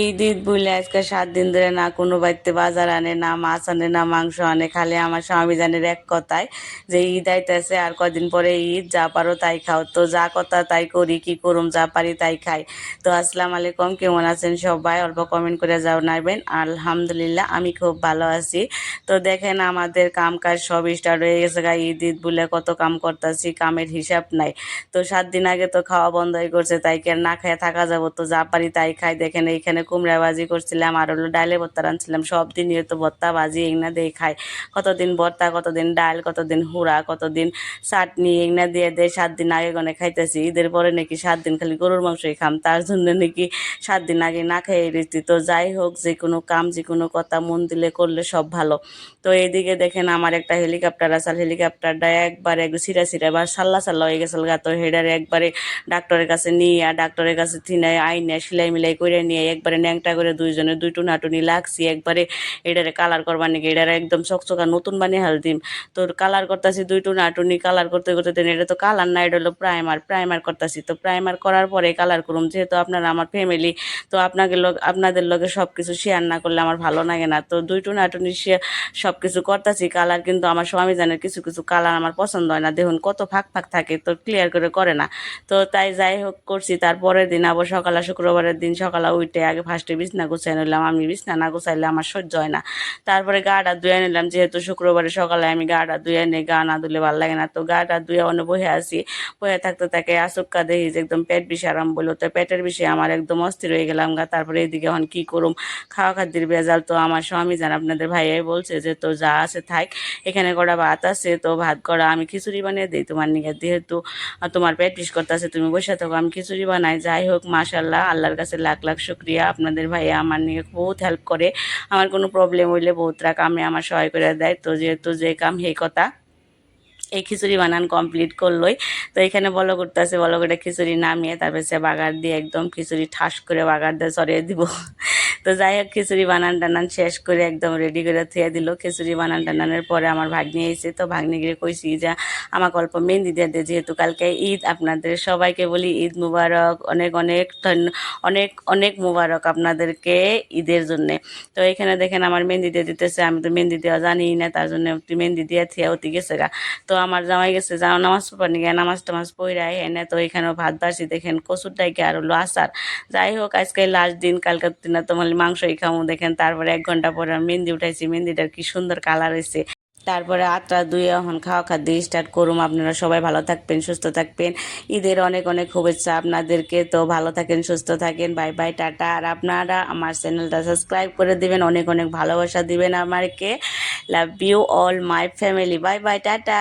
ঈদ ঈদ বলে আজকে সাত দিন ধরে না কোনো বাড়িতে বাজার আনে, না মাছ আনে, না মাংস আনে, খালি আমার স্বামী জানের এক কথায় যে ঈদ আইতেছে আর কদিন পরে ঈদ, যা পারো তাই খাও। তো যা কথা তাই করি, কি করুম, যা পারি তাই খাই। তো আসসালামু আলাইকুম, কেমন আছেন সবাই? অল্প কমেন্ট করে যাও নাইবেন। আলহামদুলিল্লাহ, আমি খুব ভালো আছি। তো দেখেন আমাদের কাম কাজ সব স্টার্ট হয়ে গেছে গা, ঈদ ঈদ বলে কত কাম করতেছি, কামের হিসাব নাই। তো সাত দিন আগে তো খাওয়া বন্ধ হয়ে করছে, তাই কি আর না খেয়ে থাকা যাব? তো যা পারি তাই খাই। দেখেন এইখানে কুমড়া ভাজি করছিলাম, আর হলো ডালে ভর্তা রাঁধছিলাম, সব দিনই তো ভর্তা ভাজি, এগনা দিয়ে খাই। কতদিন ভর্তা, কতদিন ডাল, কতদিন হুড়া, কতদিন চাটনি, এগনা দিয়ে দেয় সাত দিন আগে গনে খাইতেছি। ঈদের পরে নাকি সাত দিন খালি গরুর মাংসই খাম, তার জন্য নাকি সাত দিন আগে না খেয়ে রীতি তো যাই হোক, যে কোনো কাম, যে কোনো কথা মন দিলে করলে সব ভালো। তো এইদিকে দেখেন আমার একটা হেলিকপ্টার আছে হেলিকপ্টারটা একবার এক সিরা সিরা এবার সাল্লা সাল্লা হয়ে গেছিল গা। তো হেডারে একবারে ডাক্তারের কাছে নিয়ে, আর ডাক্তারের কাছে থিনে আইনে সেলাই মিলাই করে নিয়ে একবারে ন্যাংটা করে দুইজনে দুই টুনাটুনি লাগছি, একবারে এটারে কালার করবার নাকি এটারে একদম চকচকা নতুন বানিয়ে হাল দিম। তো কালার করতেছি দুই টুনাটুনি কালার করতে করতে দেন এটা তো কালার না, এটা হলো প্রাইমার প্রাইমার করতেছি। তো প্রাইমার করার পরে কালার করুম, যেহেতু আপনারা আমার ফ্যামিলি তো আপনাকে লোক, আপনাদের লগে সব কিছু শেয়ার না করলে আমার ভালো লাগে না। তো দুই টুনাটুনি সব কিছু করতেছি কালার কিন্তু আমার স্বামী জানের কিছু কিছু কালার আমার পছন্দ হয় না। দেখুন কত ফাঁক ফাঁক থাকে, তো ক্লিয়ার করে করে না। তো তাই যাই হোক করছি, তারপরের দিন আবার সকালে শুক্রবারের দিন সকালে উঠে আগে ফার্স্টে বিছনা গুছাই নিলাম, আমি বিছনা না গুছাইলে আমার সহ্য হয় না। তারপরে গাটা ধুয়ে নিলাম, যেহেতু শুক্রবারে সকালে আমি গাটা ধুয়ে নিই গা না ধুলে ভালো লাগে না, তো গাটা ধুয়ে অন্য বসে আছি। বসে থাকতে থাকে আসুক্কা দেখি যে একদম পেট বিষে আরাম বলল তো পেটের বিষয়ে আমার একদম অস্থির হয়ে গেলাম গা, তারপরে এদিকে এখন কী করুম? খাওয়া খাদ্যের বেজাল তো আমার স্বামী জান, আপনাদের ভাইয়াই বলছে যে তো যা আছে থাক, এখানে কটা ভাত আছে, তো ভাত করা আমি খিচুড়ি বানিয়ে দিই তোমার নিকে যেহেতু তোমার পেট পিস করতেছে, তুমি বসে থাকো, আমি খিচুড়ি বানাই, যাই হোক মাশাল্লাহ আল্লাহর কাছে লাখ লাখ শুক্রিয়া। আপনাদের ভাইয়া আমার নিয়ে বহুত হেল্প করে। আমার কোনো প্রবলেম হইলে বহুতরা কামে আমার সহায় করে দেয়। তো যেহেতু যে কাম, সেই কথা। এই খিচুড়ি বানান কমপ্লিট করলোই। তো এখানে বলো করতেছে বলো করে খিচুড়ি নামিয়ে তারপরে সে বাগার দিয়ে একদম খিচুড়ি ঠাস করে বাগার দিয়ে সরিয়ে দিব। তো যাই হোক, খিচুড়ি বানান টানান শেষ করে একদম রেডি করে থুয়ে দিল। খিচুড়ি বানান টানানোর পরে আমার ভাগ্নি এসে তো ভাগ্নিকে কইছি যে আমাকে অল্প মেহেন্দি দিয়ে দে, যেহেতু কালকে ঈদ, আপনাদের সবাইকে বলি ঈদ মুবারক, অনেক অনেক অনেক অনেক মুবারক আপনাদেরকে ঈদের জন্যে। তো এখানে দেখেন আমার মেহেন্দি দিয়ে দিতেছে, আমি তো মেহেন্দি দেওয়া জানি না, তার জন্য একটু মেহেন্দি দিয়ে থিয়া অতি গেছে গা। তো আমার জামাই গেছে যা নামাজ পড়নি গিয়ে নামাজ টামাজ পড়াই এনে তো এখানেও ভাত বাসি, দেখেন কচুর ডাইকে আর হলো আসার যাই হোক, আজকে লাস্ট দিন, কালকার দিনে তোমার মাংসই খামো। দেখেন তারপরে এক ঘণ্টা পরে মেহেন্দি উঠাইছি। মেহেন্দিটার কি সুন্দর কালার হয়েছে তারপরে আটটা দুই এখন খাওয়া খাদ্য স্টার্ট করুম। আপনারা সবাই ভালো থাকবেন, সুস্থ থাকবেন। ঈদের অনেক অনেক শুভেচ্ছা আপনাদেরকে। তো ভালো থাকেন, সুস্থ থাকেন। By bye, tata. আর আপনারা আমার চ্যানেলটা সাবস্ক্রাইব করে দিবেন। অনেক অনেক ভালোবাসা দিবেন আমাকে love you all my family bye bye, tata.